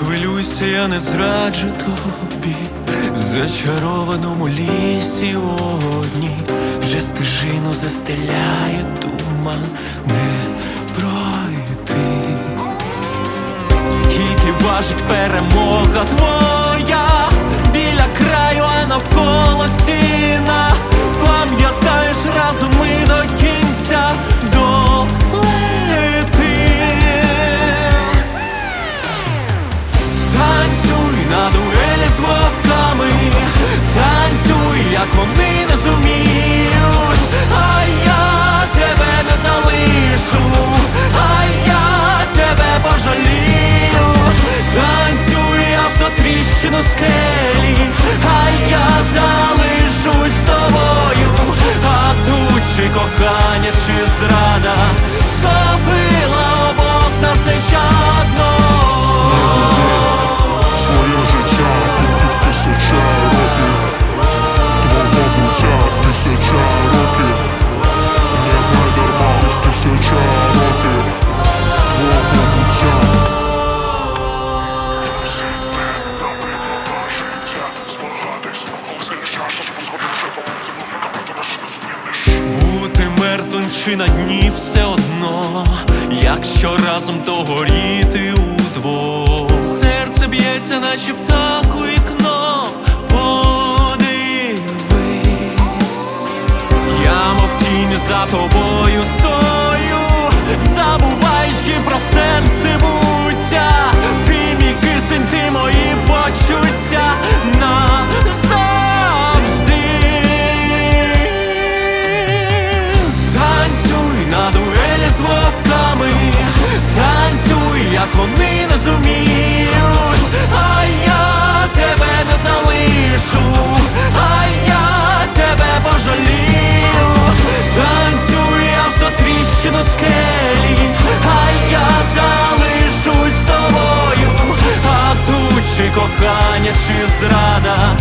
Хвилюйся, я не зраджу тобі. В зачарованому лісі одні. Вже стежину застеляє туман. Не пройти. Скільки важить перемога твоя до скелі, а я залишусь з тобою, а тут чи кохання, чи зрада чи на дні все одно, якщо разом то горіти удвох. Серце б'ється, наче птах у вікно. Подивись, я мов тінь за тобою тріщину скелі, а я залишусь з тобою, а тут чи кохання, чи зрада,